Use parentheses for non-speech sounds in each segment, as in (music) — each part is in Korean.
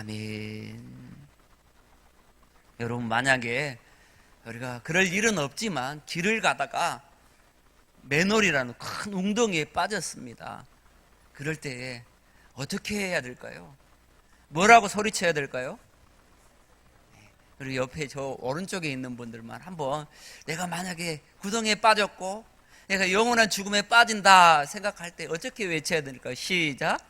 아멘. 여러분 만약에 우리가 그럴 일은 없지만 길을 가다가 맨홀이라는 큰 웅덩이에 빠졌습니다. 그럴 때 어떻게 해야 될까요? 뭐라고 소리쳐야 될까요? 그리고 옆에 저 오른쪽에 있는 분들만 한번 내가 만약에 구덩이에 빠졌고 내가 영원한 죽음에 빠진다 생각할 때 어떻게 외쳐야 될까요? 시작.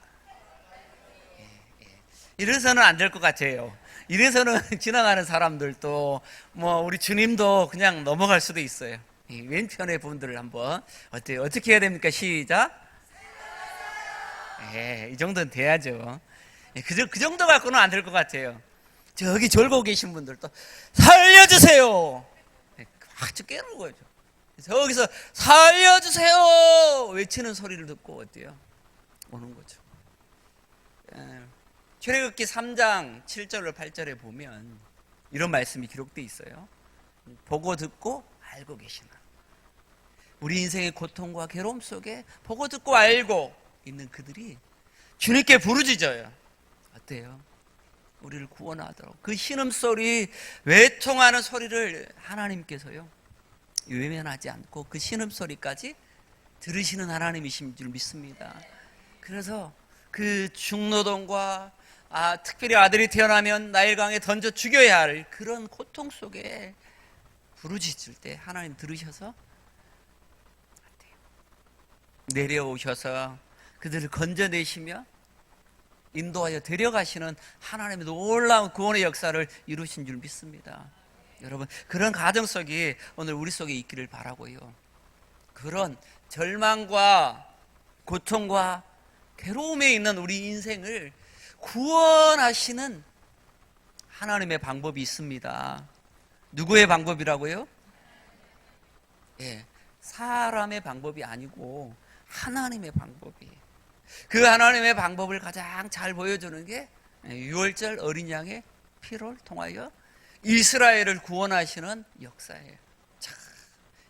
이래서는 안 될 것 같아요. 이래서는 (laughs) 지나가는 사람들도 뭐 우리 주님도 그냥 넘어갈 수도 있어요. 이 왼편의 분들을 한번 어때요? 어떻게 해야 됩니까? 시작. 예, 이 정도는 돼야죠. 예, 그, 정- 그 정도 갖고는 안 될 것 같아요. 저기 졸고 계신 분들도 살려주세요. 예, 아주 깨는 거죠. 저기서 살려주세요 외치는 소리를 듣고 어때요? 오는 거죠. 예, 출애굽기 3장 7절로 8절에 보면 이런 말씀이 기록되어 있어요. 보고 듣고 알고 계시나. 우리 인생의 고통과 괴로움 속에 보고 듣고 알고 있는 그들이 주님께 부르짖어요. 어때요? 우리를 구원하도록 그 신음 소리 외통하는 소리를 하나님께서요 외면하지 않고 그 신음 소리까지 들으시는 하나님이신 줄 믿습니다 그래서 그 중노동과 아, 특별히 아들이 태어나면 나일강에 던져 죽여야 할 그런 고통 속에 부르짖을 때 하나님 들으셔서 내려오셔서 그들을 건져내시며 인도하여 데려가시는 하나님의 놀라운 구원의 역사를 이루신 줄 믿습니다. 여러분, 그런 가정 속이 오늘 우리 속에 있기를 바라고요. 그런 절망과 고통과 괴로움에 있는 우리 인생을 구원하시는 하나님의 방법이 있습니다. 누구의 방법이라고요? 예, 사람의 방법이 아니고 하나님의 방법이에요. 그 하나님의 방법을 가장 잘 보여주는 게 6월절 어린 양의 피를 통하여 이스라엘을 구원하시는 역사예요. 자,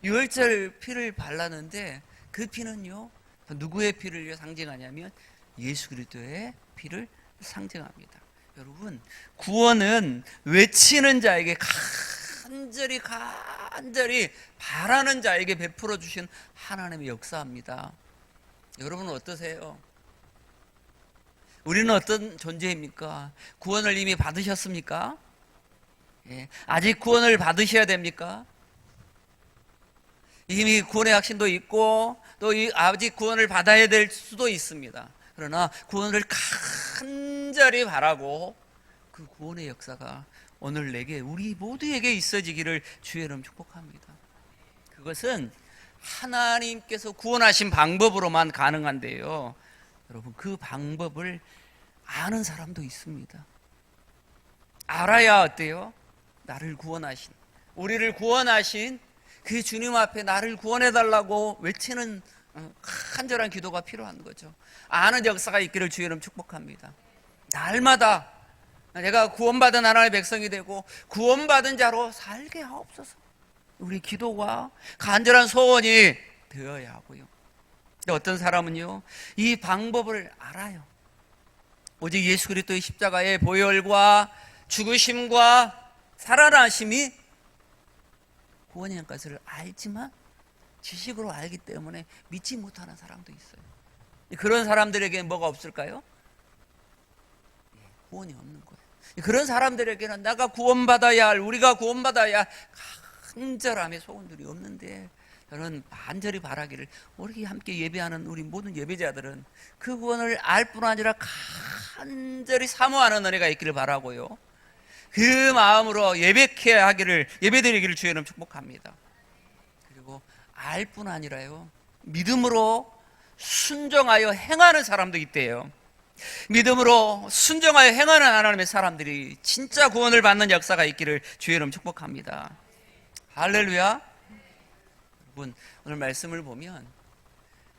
6월절 피를 발랐는데 그 피는요 누구의 피를 상징하냐면 예수 그리스도의 피를 상징합니다. 여러분 구원은 외치는 자에게 간절히 간절히 바라는 자에게 베풀어 주신 하나님의 역사입니다. 여러분은 어떠세요? 우리는 어떤 존재입니까? 구원을 이미 받으셨습니까? 예, 아직 구원을 받으셔야 됩니까? 이미 구원의 확신도 있고 또 이- 아직 구원을 받아야 될 수도 있습니다. 그러나 구원을 간절히 바라고 그 구원의 역사가 오늘 내게 우리 모두에게 있어지기를 주의 이름 축복합니다. 그것은 하나님께서 구원하신 방법으로만 가능한데요. 여러분 그 방법을 아는 사람도 있습니다. 알아야 어때요? 나를 구원하신 우리를 구원하신 그 주님 앞에 나를 구원해 달라고 외치는 어, 간절한 기도가 필요한 거죠. 아는 역사가 있기를 주의 이름 축복합니다. 날마다 내가 구원받은 하나님의 백성이 되고 구원받은 자로 살게 하옵소서. 우리 기도가 간절한 소원이 되어야 하고요. 근데 어떤 사람은요, 이 방법을 알아요. 오직 예수 그리스도의 십자가의 보혈과 죽으심과 살아나심이 구원의 것을 알지만 지식으로 알기 때문에 믿지 못하는 사람도 있어요. 그런 사람들에게 뭐가 없을까요? 예, 구원이 없는 거예요. 그런 사람들에게는 내가 구원받아야 할, 우리가 구원받아야 할 간절함의 소원들이 없는데 저는 간절히 바라기를 우리 함께 예배하는 우리 모든 예배자들은 그 구원을 알 뿐 아니라 간절히 사모하는 은혜가 있기를 바라고요. 그 마음으로 예배케 하기를 예배드리기를 주의는 축복합니다. 그리고 알 뿐 아니라요. 믿음으로 순종하여 행하는 사람도 있대요. 믿음으로 순종하여 행하는 하나님의 사람들이 진짜 구원을 받는 역사가 있기를 주의 이름 축복합니다. 할렐루야. 여러분, 오늘 말씀을 보면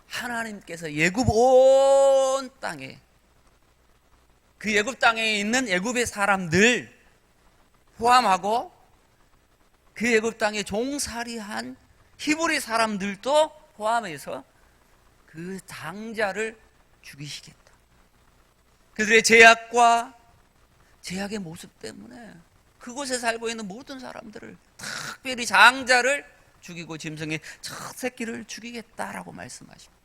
하나님께서 예굽 온 땅에 그 예굽 땅에 있는 예굽의 사람들 포함하고 그 예굽 땅에 종살이한 히브리 사람들도 포함해서 그 당자를 죽이시겠다. 그들의 죄악과 죄악의 모습 때문에 그곳에 살고 있는 모든 사람들을 특별히 장자를 죽이고 짐승의 첫 새끼를 죽이겠다라고 말씀하십니다.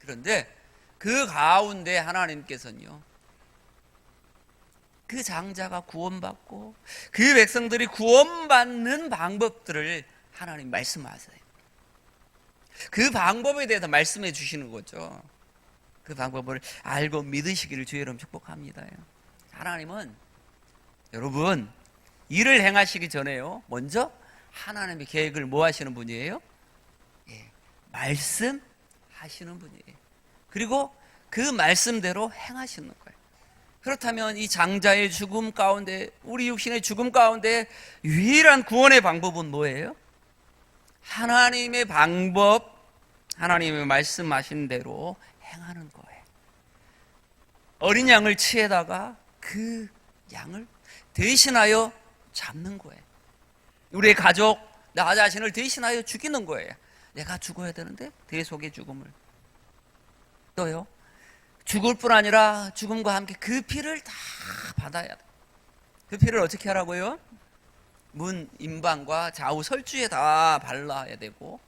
그런데 그 가운데 하나님께서는요. 그 장자가 구원받고 그 백성들이 구원받는 방법들을 하나님 말씀하세요. 그 방법에 대해서 말씀해 주시는 거죠. 그 방법을 알고 믿으시기를 주의 이름 축복합니다. 하나님은 여러분 일을 행하시기 전에요. 먼저 하나님의 계획을 뭐 하시는 분이에요? 예, 말씀하시는 분이에요. 그리고 그 말씀대로 행하시는 거예요. 그렇다면 이 장자의 죽음 가운데 우리 육신의 죽음 가운데 유일한 구원의 방법은 뭐예요? 하나님의 방법, 하나님의 말씀하신 대로 행하는 거예요. 어린 양을 치에다가 그 양을 대신하여 잡는 거예요. 우리의 가족, 나 자신을 대신하여 죽이는 거예요. 내가 죽어야 되는데 대속의 죽음을. 또요. 죽을 뿐 아니라 죽음과 함께 그 피를 다 받아야 돼. 그 피를 어떻게 하라고요? 문 임방과 좌우 설주에 다 발라야 되고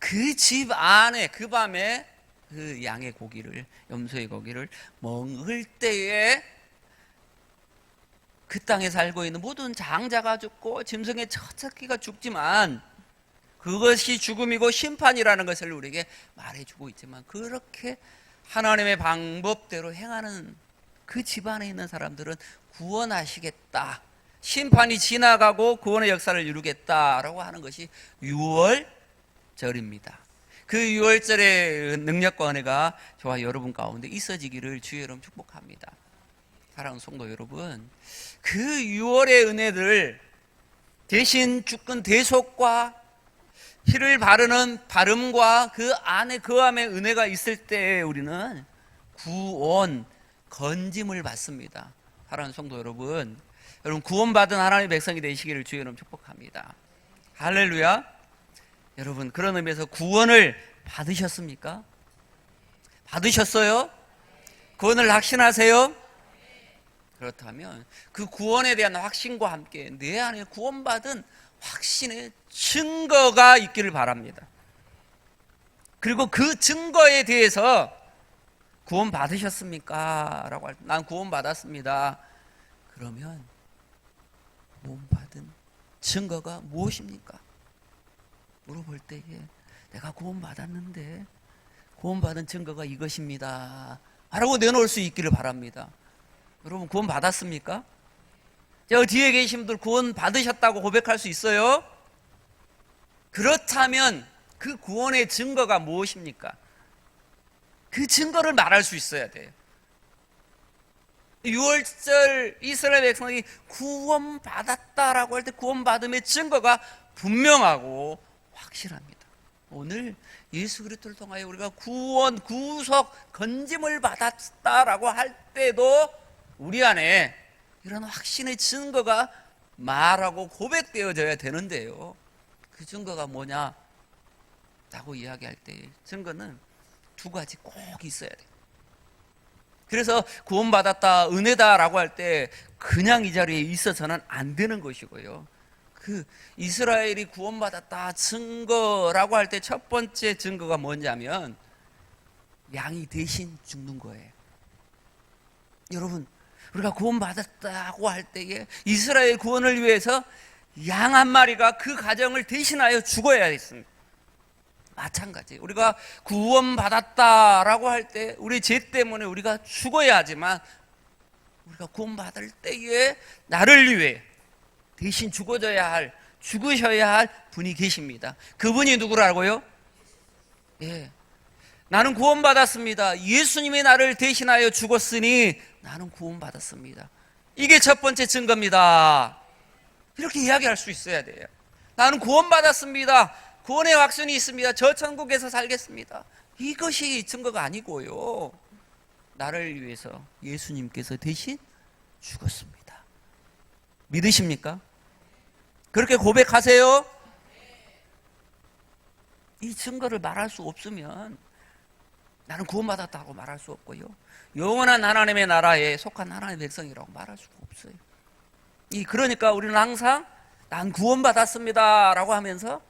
그 집 안에 그 밤에 그 양의 고기를 염소의 고기를 먹을 때에 그 땅에 살고 있는 모든 장자가 죽고 짐승의 첫 새끼가 죽지만 그것이 죽음이고 심판이라는 것을 우리에게 말해주고 있지만 그렇게 하나님의 방법대로 행하는 그 집안에 있는 사람들은 구원하시겠다. 심판이 지나가고 구원의 역사를 이루겠다라고 하는 것이 6월절입니다. 그 6월절의 능력과 은혜가 저와 여러분 가운데 있어지기를 여러분 축복합니다. 사랑하는 성도 여러분, 그 6월의 은혜들 대신 주권 대속과 피를 바르는 바름과 그 안에 그 안에 은혜가 있을 때 우리는 구원 건짐을 받습니다. 사랑하는 성도 여러분, 여러분 구원받은 하나님의 백성이 되시기를 주의 이름 축복합니다. 할렐루야. 여러분 그런 의미에서 구원을 받으셨습니까? 받으셨어요? 구원을 확신하세요? 그렇다면 그 구원에 대한 확신과 함께 내 안에 구원받은 확신의 증거가 있기를 바랍니다. 그리고 그 증거에 대해서 구원 받으셨습니까? 라고 할 때, 난 구원 받았습니다. 그러면 구원 받은 증거가 무엇입니까? 물어볼 때에 내가 구원 받았는데 구원 받은 증거가 이것입니다. 라고 내놓을 수 있기를 바랍니다. 여러분 구원 받았습니까? 저 뒤에 계신 분들 구원 받으셨다고 고백할 수 있어요? 그렇다면 그 구원의 증거가 무엇입니까? 그 증거를 말할 수 있어야 돼요. 6월절 이스라엘 백성이 구원받았다라고 할 때 구원받음의 증거가 분명하고 확실합니다. 오늘 예수 그리스도를 통하여 우리가 구원, 구속, 건짐을 받았다라고 할 때도 우리 안에 이런 확신의 증거가 말하고 고백되어져야 되는데요. 그 증거가 뭐냐? 라고 이야기할 때 증거는 두 가지 꼭 있어야 돼요. 그래서 구원받았다, 은혜다라고 할 때 그냥 이 자리에 있어서는 안 되는 것이고요. 그 이스라엘이 구원받았다 증거라고 할 때 첫 번째 증거가 뭐냐면 양이 대신 죽는 거예요. 여러분, 우리가 구원받았다고 할 때에 이스라엘 구원을 위해서 양 한 마리가 그 가정을 대신하여 죽어야 했습니다. 마찬가지. 우리가 구원받았다라고 할 때 우리 죄 때문에 우리가 죽어야 하지만 우리가 구원받을 때에 나를 위해 대신 죽어져야 할 죽으셔야 할 분이 계십니다. 그분이 누구라고요? 예. 나는 구원받았습니다. 예수님이 나를 대신하여 죽었으니 나는 구원받았습니다. 이게 첫 번째 증거입니다. 이렇게 이야기할 수 있어야 돼요. 나는 구원받았습니다. 구원의 확신이 있습니다. 저 천국에서 살겠습니다. 이것이 증거가 아니고요. 나를 위해서 예수님께서 대신 죽었습니다. 믿으십니까? 그렇게 고백하세요? 이 증거를 말할 수 없으면 나는 구원받았다고 말할 수 없고요. 영원한 하나님의 나라에 속한 하나님의 백성이라고 말할 수가 없어요. 이 그러니까 우리는 항상 난 구원받았습니다라고 하면서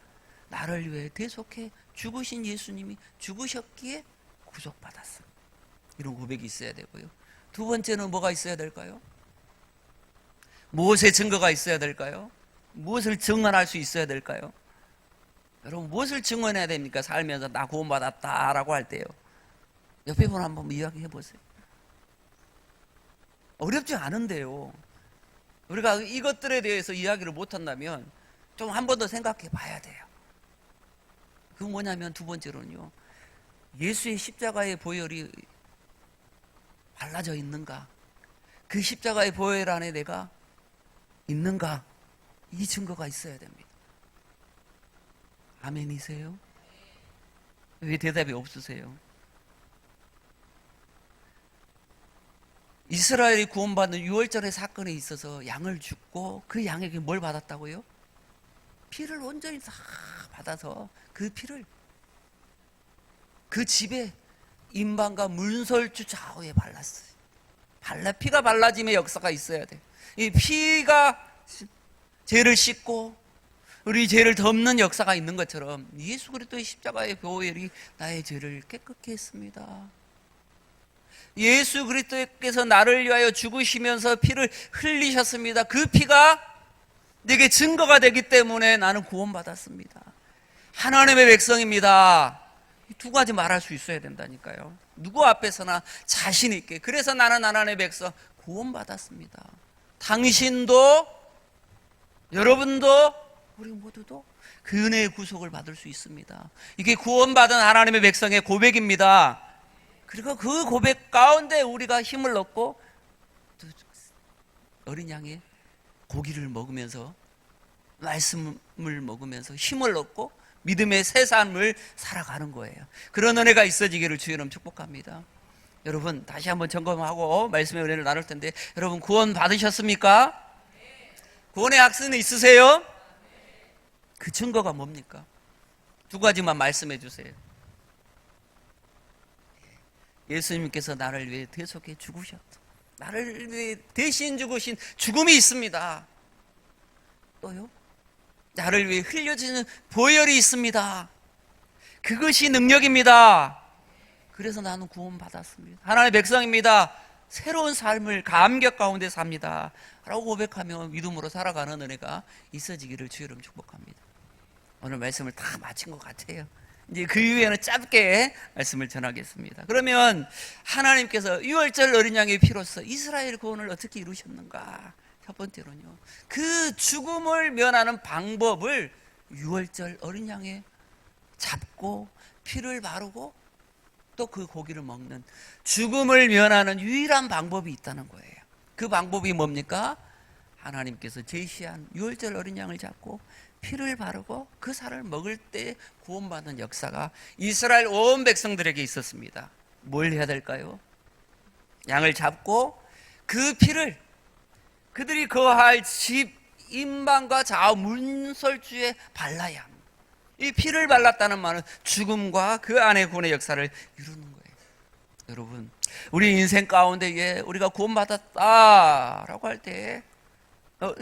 나를 위해 대속해 죽으신 예수님이 죽으셨기에 구속받았어. 이런 고백이 있어야 되고요. 두 번째는 뭐가 있어야 될까요? 무엇의 증거가 있어야 될까요? 무엇을 증언할 수 있어야 될까요? 여러분 무엇을 증언해야 됩니까? 살면서 나 구원받았다라고 할 때요. 옆에 분 한번 이야기해 보세요. 어렵지 않은데요. 우리가 이것들에 대해서 이야기를 못 한다면 좀 한 번 더 생각해 봐야 돼요. 그 뭐냐면 두 번째로는요. 예수의 십자가의 보혈이 발라져 있는가? 그 십자가의 보혈 안에 내가 있는가? 이 증거가 있어야 됩니다. 아멘이세요? 왜 대답이 없으세요? 이스라엘이 구원받는 6월절의 사건에 있어서 양을 죽고 그 양에게 뭘 받았다고요? 피를 온전히 다 받아서 그 피를 그 집에 인방과 문설주 좌우에 발랐어요. 발라 피가 발라짐의 역사가 있어야 돼. 이 피가 죄를 씻고 우리 죄를 덮는 역사가 있는 것처럼 예수 그리스도의 십자가의 보혈이 나의 죄를 깨끗게 했습니다. 예수 그리스도께서 나를 위하여 죽으시면서 피를 흘리셨습니다. 그 피가 내게 증거가 되기 때문에 나는 구원받았습니다. 하나님의 백성입니다. 이두 가지 말할 수 있어야 된다니까요. 누구 앞에서나 자신 있게. 그래서 나는 하나님의 백성 구원받았습니다. 당신도 여러분도 우리 모두도 그 은혜의 구속을 받을 수 있습니다. 이게 구원받은 하나님의 백성의 고백입니다. 그리고 그 고백 가운데 우리가 힘을 얻고 또 어린 양의 고기를 먹으면서 말씀을 먹으면서 힘을 얻고 믿음의 새 삶을 살아가는 거예요. 그런 은혜가 있어지기를 주여름 축복합니다. 여러분 다시 한번 점검하고 말씀의 은혜를 나눌 텐데 여러분 구원 받으셨습니까? 구원의 악수는 있으세요? 그 증거가 뭡니까? 두 가지만 말씀해 주세요. 예수님께서 나를 위해 대속해 죽으셨다. 나를 위해 대신 죽으신 죽음이 있습니다. 또요? 나를 위해 흘려지는 보혈이 있습니다. 그것이 능력입니다. 그래서 나는 구원받았습니다. 하나님의 백성입니다. 새로운 삶을 감격 가운데 삽니다. 라고 고백하며 믿음으로 살아가는 은혜가 있어지기를 주여름 축복합니다. 오늘 말씀을 다 마친 것 같아요. 이제 그 이후에는 짧게 말씀을 전하겠습니다. 그러면 하나님께서 6월절 어린 양의 피로서 이스라엘 구원을 어떻게 이루셨는가? 첫 번째로는요. 그 죽음을 면하는 방법을 6월절 어린 양에 잡고 피를 바르고 또 그 고기를 먹는 죽음을 면하는 유일한 방법이 있다는 거예요. 그 방법이 뭡니까? 하나님께서 제시한 6월절 어린 양을 잡고 피를 바르고 그 살을 먹을 때 구원받는 역사가 이스라엘 온 백성들에게 있었습니다. 뭘 해야 될까요? 양을 잡고 그 피를 그들이 거할 집 인방과 좌우 문설주에 발라야 합니다. 이 피를 발랐다는 말은 죽음과 그 안에 구원의 역사를 이루는 거예요. 여러분, 우리 인생 가운데 예, 우리가 구원받았다라고 할 때, 어,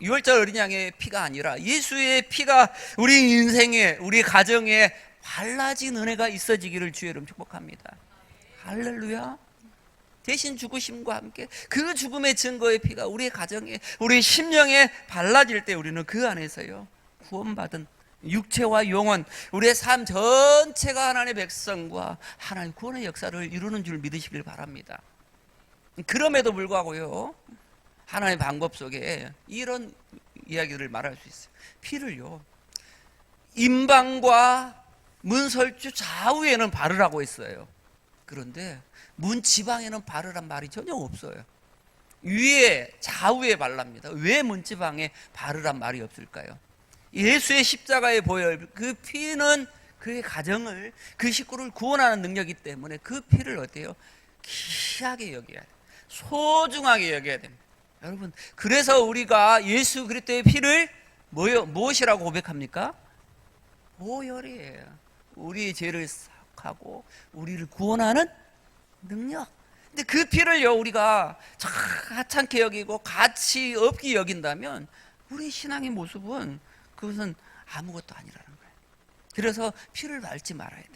6월절 어린 양의 피가 아니라 예수의 피가 우리 인생에, 우리 가정에 발라진 은혜가 있어지기를 주의 이름 축복합니다. 할렐루야. 대신 죽으심과 함께 그 죽음의 증거의 피가 우리의 가정에, 우리 심령에 발라질 때 우리는 그 안에서요, 구원받은 육체와 영혼, 우리의 삶 전체가 하나님의 백성과 하나님 구원의 역사를 이루는 줄 믿으시길 바랍니다. 그럼에도 불구하고요, 하나님의 방법 속에 이런 이야기를 말할 수 있어요. 피를요, 임방과 문설주 좌우에는 바르라고 했어요. 그런데 문 지방에는 바르란 말이 전혀 없어요. 위에 좌우에 발랍니다. 왜 문지방에 바르란 말이 없을까요? 예수의 십자가의 보혈 그 피는 그의 가정을 그 식구를 구원하는 능력이기 때문에 그 피를 어때요? 귀하게 여겨야 돼. 소중하게 여겨야 됩니다. 여러분 그래서 우리가 예수 그리스도의 피를 뭐요? 무엇이라고 고백합니까? 보혈이에요. 우리의 죄를 회복하고 우리를 구원하는 능력. 근데 그 피를요 우리가 참 하찮게 여기고 가치 없게 여긴다면 우리 신앙의 모습은 그것은 아무것도 아니라는 거예요. 그래서 피를 밟지 말아야 돼.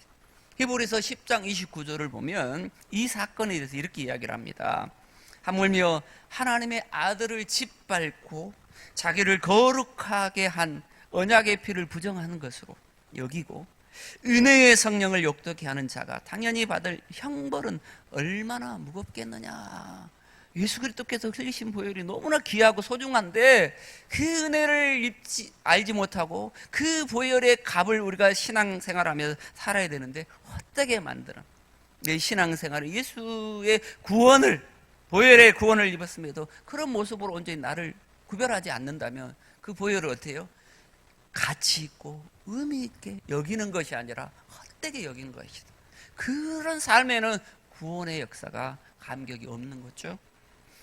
히브리서 10장 29절을 보면 이 사건에 대해서 이렇게 이야기를 합니다. 하물며 하나님의 아들을 짓밟고 자기를 거룩하게 한 언약의 피를 부정하는 것으로 여기고 은혜의 성령을 욕되게 하는 자가 당연히 받을 형벌은 얼마나 무겁겠느냐. 예수 그리스도께서 흘리신 보혈이 너무나 귀하고 소중한데 그 은혜를 입지 알지 못하고 그 보혈의 값을 우리가 신앙생활하면서 살아야 되는데 헛되게 만드는 내 신앙생활을 예수의 구원을 보혈의 구원을 입었음에도 그런 모습으로 온전히 나를 구별하지 않는다면 그 보혈을 해요? 가치 있고 의미 있게 여기는 것이 아니라 헛되게 여기는 것이다. 그런 삶에는 구원의 역사가 감격이 없는 거죠.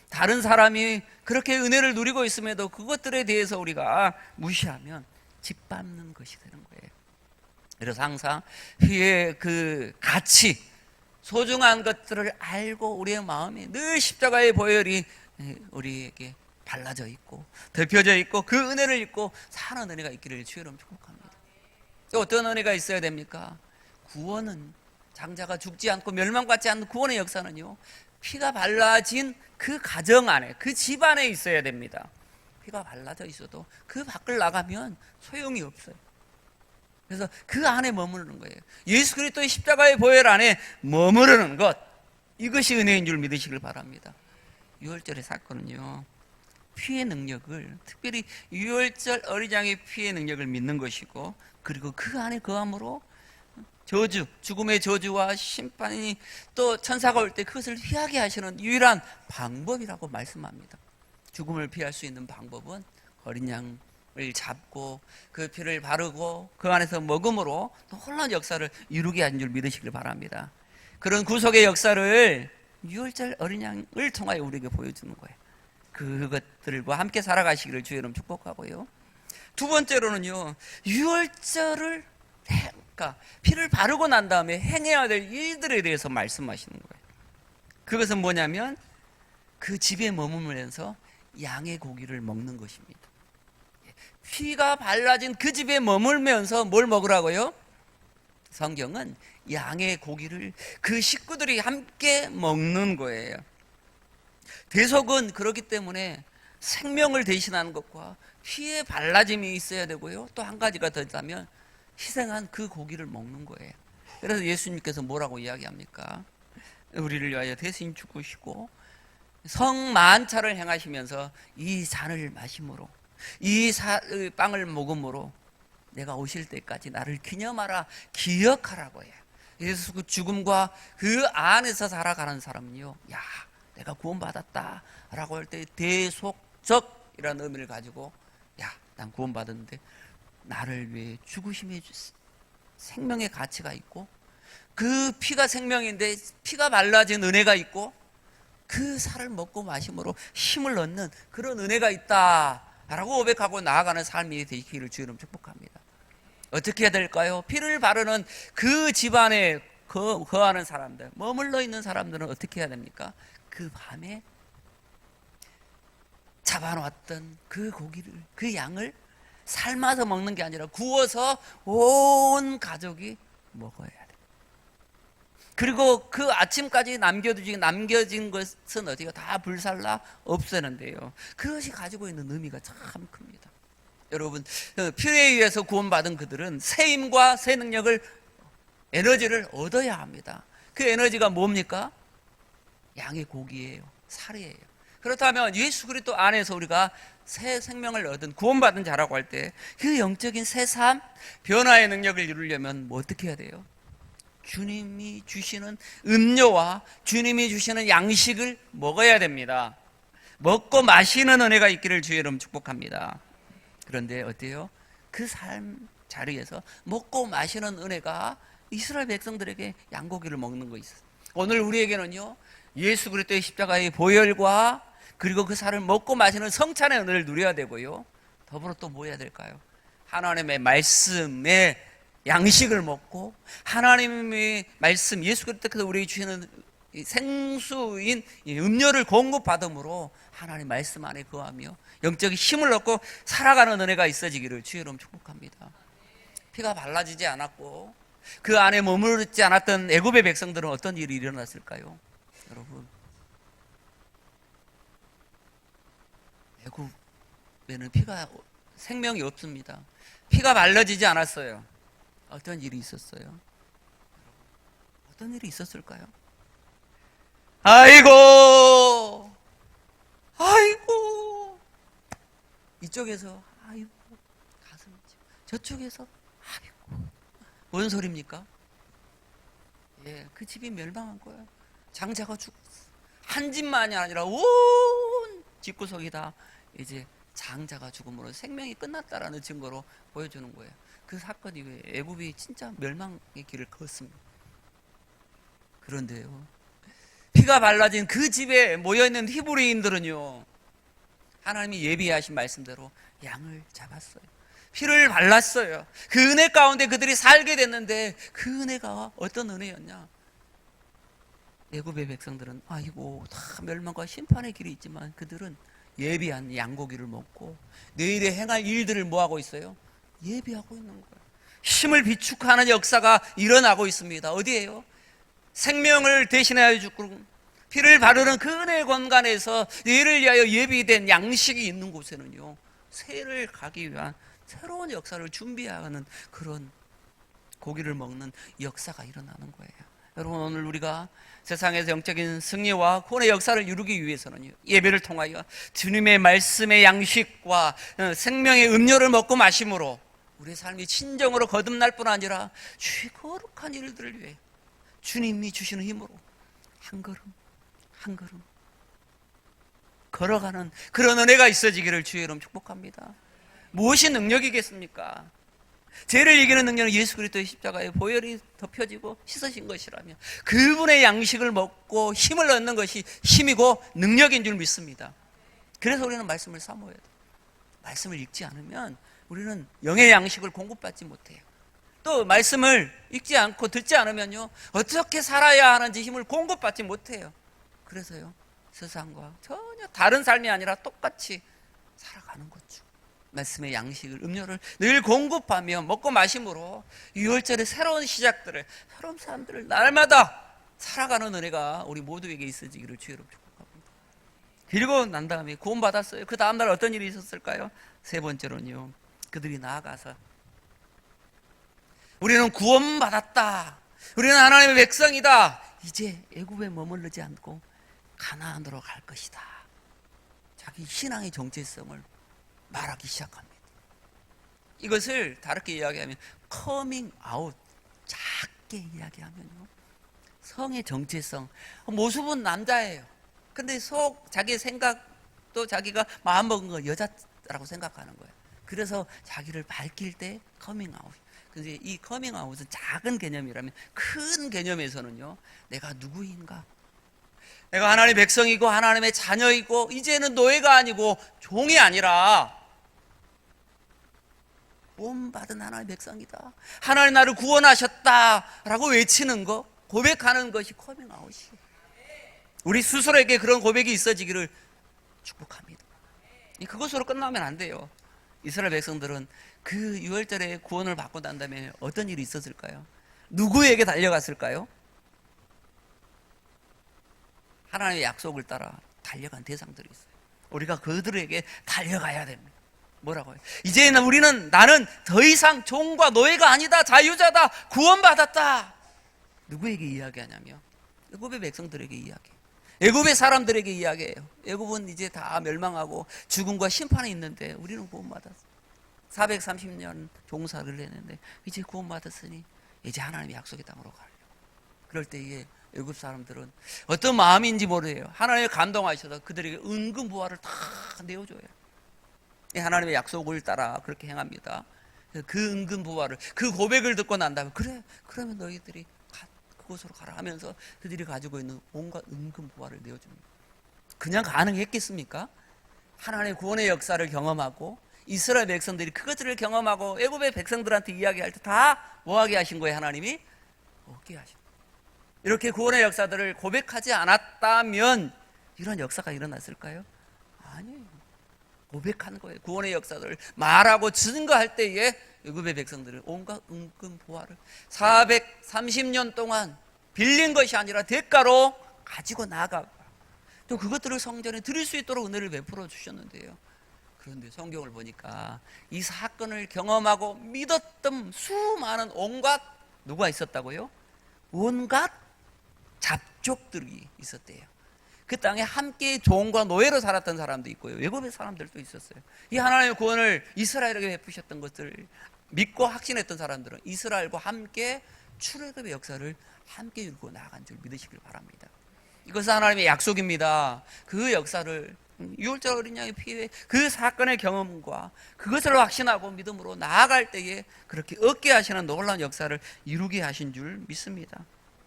다른 사람이 그렇게 은혜를 누리고 있음에도 그것들에 대해서 우리가 무시하면 짓밟는 것이 되는 거예요. 그래서 항상 피의 그 가치, 소중한 것들을 알고 우리의 마음에 늘 십자가의 보혈이 우리에게 발라져 있고 덮여져 있고 그 은혜를 입고 사는 은혜가 있기를 이름 축복합니다. 또 어떤 은혜가 있어야 됩니까? 구원은 장자가 죽지 않고 멸망받지 않는 구원의 역사는요. 피가 발라진 그 가정 안에 그 집 안에 있어야 됩니다. 피가 발라져 있어도 그 밖을 나가면 소용이 없어요. 그래서 그 안에 머무르는 거예요. 예수 그리스도의 십자가의 보혈 안에 머무르는 것 이것이 은혜인 줄 믿으시길 바랍니다. 6월절의 사건은요. 피의 능력을 특별히 6월절 어리장의 피의 능력을 믿는 것이고 그리고 그 안에 거함으로 저주, 죽음의 저주와 심판이 또 천사가 올 때 그것을 피하게 하시는 유일한 방법이라고 말씀합니다. 죽음을 피할 수 있는 방법은 어린 양을 잡고 그 피를 바르고 그 안에서 먹음으로 놀라운 역사를 이루게 하는 줄 믿으시길 바랍니다. 그런 구속의 역사를 6월절 어린 양을 통하여 우리에게 보여주는 거예요. 그것들과 함께 살아가시기를 주의 이름 축복하고요. 두 번째로는요, 6월절을 그러니까 피를 바르고 난 다음에 행해야 될 일들에 대해서 말씀하시는 거예요. 그것은 뭐냐면 그 집에 머무르면서 양의 고기를 먹는 것입니다. 피가 발라진 그 집에 머물면서 뭘 먹으라고요? 성경은 양의 고기를 그 식구들이 함께 먹는 거예요. 대속은 그렇기 때문에 생명을 대신하는 것과 피의 발라짐이 있어야 되고요. 또 한 가지가 더 있다면 희생한 그 고기를 먹는 거예요. 그래서 예수님께서 뭐라고 이야기합니까? 우리를 위하여 대신 죽으시고 성만차를 행하시면서 이 잔을 마심으로 이 사, 빵을 먹음으로 내가 오실 때까지 나를 기념하라 기억하라고 해요. 예수 그 죽음과 그 안에서 살아가는 사람은요. 야, 내가 구원받았다 라고 할 때 대속적 이라는 의미를 가지고 야, 난 구원받았는데 나를 위해 죽으심의 생명의 가치가 있고 그 피가 생명인데 피가 발라진 은혜가 있고 그 살을 먹고 마심으로 힘을 얻는 그런 은혜가 있다라고 고백하고 나아가는 삶이 되기를 주님 축복합니다. 어떻게 해야 될까요? 피를 바르는 그 집안에 거, 거하는 사람들, 머물러 있는 사람들은 어떻게 해야 됩니까? 그 밤에 잡아놓았던 그 고기를, 그 양을 삶아서 먹는 게 아니라 구워서 온 가족이 먹어야 돼. 그리고 그 아침까지 남겨두지 남겨진 것은 어디가 다 불살라 없애는데요. 그것이 가지고 있는 의미가 참 큽니다. 여러분 피에 의해서 구원받은 그들은 새 힘과 새 능력을 에너지를 얻어야 합니다. 그 에너지가 뭡니까? 양의 고기예요. 살이에요. 그렇다면 예수 그리스도 안에서 우리가 새 생명을 얻은 구원받은 자라고 할 때 그 영적인 새삼 변화의 능력을 이루려면 뭐 어떻게 해야 돼요? 주님이 주시는 음료와 주님이 주시는 양식을 먹어야 됩니다. 먹고 마시는 은혜가 있기를 주의 이름 축복합니다. 그런데 어때요? 그 삶 자리에서 먹고 마시는 은혜가 이스라엘 백성들에게 양고기를 먹는 거 있어요. 오늘 우리에게는요. 예수 그리스도의 십자가의 보혈과 그리고 그 살을 먹고 마시는 성찬의 은혜를 누려야 되고요. 더불어 또 뭐 해야 될까요? 하나님의 말씀에 양식을 먹고 하나님의 말씀 예수 그리스도께서 우리에게 주시는 이 생수인 이 음료를 공급받음으로 하나님 말씀 안에 거하며 영적인 힘을 얻고 살아가는 은혜가 있어지기를 주의 이름 축복합니다. 피가 발라지지 않았고 그 안에 머무르지 않았던 애굽의 백성들은 어떤 일이 일어났을까요? 여러분 애굽에는 피가 생명이 없습니다. 피가 말라지지 않았어요. 어떤 일이 있었어요? 어떤 일이 있었을까요? 아이고, 아이고, 이쪽에서 아이고 가슴 저쪽에서 아이고 뭔 소리입니까? 예, 그 집이 멸망한 거예요. 장자가 죽었어. 한 집만이 아니라 온 집구석이 다 이제 장자가 죽음으로 생명이 끝났다라는 증거로 보여주는 거예요. 그 사건이 왜 애굽이 진짜 멸망의 길을 걷습니다. 그런데요. 피가 발라진 그 집에 모여있는 히브리인들은요. 하나님이 예비하신 말씀대로 양을 잡았어요. 피를 발랐어요. 그 은혜 가운데 그들이 살게 됐는데 그 은혜가 어떤 은혜였냐? 애굽의 백성들은 아이고 다 멸망과 심판의 길이 있지만 그들은 예비한 양고기를 먹고 내일에 행할 일들을 뭐 하고 있어요? 예비하고 있는 거예요. 힘을 비축하는 역사가 일어나고 있습니다. 어디에요? 생명을 대신하여 주고 피를 바르는 그 은혜의 공간에서 이를 위하여 예비된 양식이 있는 곳에는요. 새를 가기 위한 새로운 역사를 준비하는 그런 고기를 먹는 역사가 일어나는 거예요. 여러분 오늘 우리가 세상에서 영적인 승리와 구원의 역사를 이루기 위해서는요. 예배를 통하여 주님의 말씀의 양식과 어, 생명의 음료를 먹고 마심으로 우리의 삶이 진정으로 거듭날 뿐 아니라 주의 거룩한 일들을 위해 주님이 주시는 힘으로 한 걸음 한 걸음 걸어가는 그런 은혜가 있어지기를 주의 이름 축복합니다. 무엇이 능력이겠습니까? 죄를 이기는 능력은 예수 그리스도의 십자가에 보혈이 덮여지고 씻으신 것이라며 그분의 양식을 먹고 힘을 얻는 것이 힘이고 능력인 줄 믿습니다. 그래서 우리는 말씀을 사모해야 돼요. 말씀을 읽지 않으면 우리는 영의 양식을 공급받지 못해요. 또 말씀을 읽지 않고 듣지 않으면요 어떻게 살아야 하는지 힘을 공급받지 못해요. 그래서요 세상과 전혀 다른 삶이 아니라 똑같이 살아가는 거죠. 말씀의 양식을 음료를 늘 공급하며 먹고 마심으로 6월절의 새로운 시작들을 새로운 사람들을 날마다 살아가는 은혜가 우리 모두에게 있어지기를 주의로 축복합니다. 그리고 난 다음에 구원 받았어요. 그 다음 날 어떤 일이 있었을까요? 세 번째로는요. 그들이 나아가서 우리는 구원 받았다. 우리는 하나님의 백성이다. 이제 애굽에 머무르지 않고 가나안으로 갈 것이다. 자기 신앙의 정체성을 말하기 시작합니다. 이것을 다르게 이야기하면 커밍 아웃 작게 이야기하면요. 성의 정체성 모습은 남자예요. 근데 속 자기 생각도 자기가 마음 먹은 거 여자라고 생각하는 거예요. 그래서 자기를 밝힐 때 커밍 아웃. 근데 이 커밍 아웃은 작은 개념이라면 큰 개념에서는요. 내가 누구인가? 내가 하나님의 백성이고 하나님의 자녀이고 이제는 노예가 아니고 종이 아니라 구원받은 하나님의 백성이다. 하나님 나를 구원하셨다라고 외치는 거, 고백하는 것이 커밍아웃이에요. 우리 스스로에게 그런 고백이 있어지기를 축복합니다. 그것으로 끝나면 안 돼요. 이스라엘 백성들은 그 6월절에 구원을 받고 난 다음에 어떤 일이 있었을까요? 누구에게 달려갔을까요? 하나님의 약속을 따라 달려간 대상들이 있어요. 우리가 그들에게 달려가야 됩니다. 뭐라고요? 이제는 우리는 나는 더 이상 종과 노예가 아니다. 자유자다. 구원받았다. 누구에게 이야기하냐면 애굽의 백성들에게 이야기. 애굽의 사람들에게 이야기해요. 애굽은 이제 다 멸망하고 죽음과 심판이 있는데 우리는 구원받았어. 430년 종사를 했는데 이제 구원받았으니 이제 하나님의 약속의 땅으로 가려. 그럴 때에 애굽 사람들은 어떤 마음인지 모르요 하나님의 감동하셔서 그들에게 은근 부활을 다 내어줘요. 하나님의 약속을 따라 그렇게 행합니다. 그 은근 부활을 그 고백을 듣고 난 다음에 그래 그러면 너희들이 가, 그곳으로 가라 하면서 그들이 가지고 있는 온갖 은근 부활을 내어줍니다. 그냥 가능했겠습니까? 하나님의 구원의 역사를 경험하고 이스라엘 백성들이 그것들을 경험하고 애굽의 백성들한테 이야기할 때 다 뭐하게 하신 거예요 하나님이? 없게 하신 거예요 이렇게 구원의 역사들을 고백하지 않았다면 이런 역사가 일어났을까요? 아니에요 고백한 거예요 구원의 역사들을 말하고 증거할 때에 애굽의 백성들은 온갖 은금 보화를 430년 동안 빌린 것이 아니라 대가로 가지고 나아가 또 그것들을 성전에 드릴 수 있도록 은혜를 베풀어 주셨는데요. 그런데 성경을 보니까 이 사건을 경험하고 믿었던 수많은 온갖 누가 있었다고요? 온갖 잡족들이 있었대요. 그 땅에 함께 종과 노예로 살았던 사람도 있고요. 외국의 사람들도 있었어요. 이 하나님의 구원을 이스라엘에게 베푸셨던 것을 믿고 확신했던 사람들은 이스라엘과 함께 출애굽의 역사를 함께 이루고 나아간 줄 믿으시길 바랍니다. 이것은 하나님의 약속입니다. 그 역사를 유월절 어린 양의 피해 그 사건의 경험과 그것을 확신하고 믿음으로 나아갈 때에 그렇게 얻게 하시는 놀라운 역사를 이루게 하신 줄 믿습니다.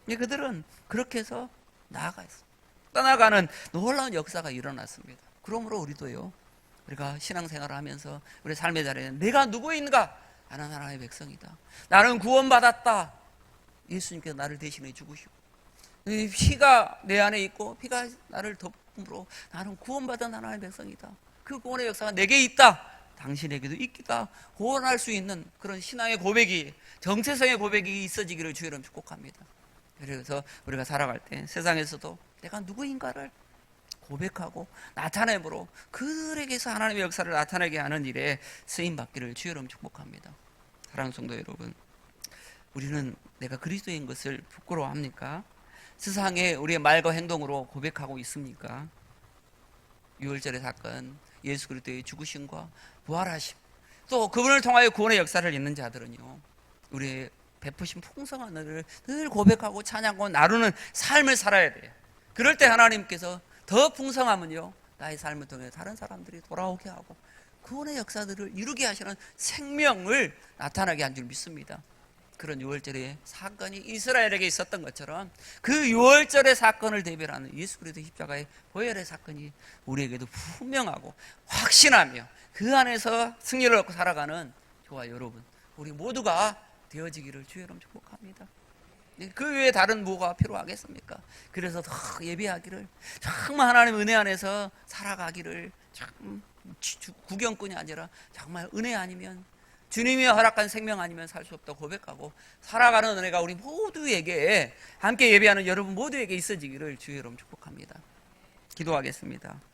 예, 그들은 그렇게 해서 나아갔어요. 떠나가는 놀라운 역사가 일어났습니다. 그러므로 우리도요. 우리가 신앙생활을 하면서 우리 삶의 자리에 내가 누구인가? 나는 하나님의 백성이다. 나는 구원받았다. 예수님께서 나를 대신해 죽으시고 이 피가 내 안에 있고 피가 나를 덮음으로 나는 구원받은 하나님의 백성이다. 그 구원의 역사가 내게 있다. 당신에게도 있기다. 구원할 수 있는 그런 신앙의 고백이 정체성의 고백이 있어지기를 주의 이름 축복합니다. 그래서 우리가 살아갈 때 세상에서도 내가 누구인가를 고백하고 나타내므로 그들에게서 하나님의 역사를 나타내게 하는 일에 쓰임 받기를 이름 축복합니다. 사랑하는 성도 여러분, 우리는 내가 그리스도인 것을 부끄러워합니까? 세상에 우리의 말과 행동으로 고백하고 있습니까? 유월절의 사건, 예수 그리스도의 죽으심과 부활하심, 또 그분을 통하여 구원의 역사를 있는 자들은요, 우리의 베푸신 풍성한 은혜를 늘 고백하고 찬양하고 나누는 삶을 살아야 돼요. 그럴 때 하나님께서 더 풍성하면요, 나의 삶을 통해 다른 사람들이 돌아오게 하고 구원의 역사들을 이루게 하시는 생명을 나타나게 한 줄 믿습니다. 그런 6월절의 사건이 이스라엘에게 있었던 것처럼 그 6월절의 사건을 대변하는 예수 그리스도 십자가의 보혈의 사건이 우리에게도 분명하고 확신하며 그 안에서 승리를 얻고 살아가는 저와 여러분 우리 모두가 되어지기를 주의 이름 축복합니다. 네, 그 외에 다른 뭐가 필요하겠습니까? 그래서 더 예배하기를 정말 하나님 은혜 안에서 살아가기를 참 구경꾼이 아니라 정말 은혜 아니면 주님이 허락한 생명 아니면 살 수 없다고 고백하고 살아가는 은혜가 우리 모두에게 함께 예배하는 여러분 모두에게 있어지기를 주의 이름 축복합니다. 기도하겠습니다.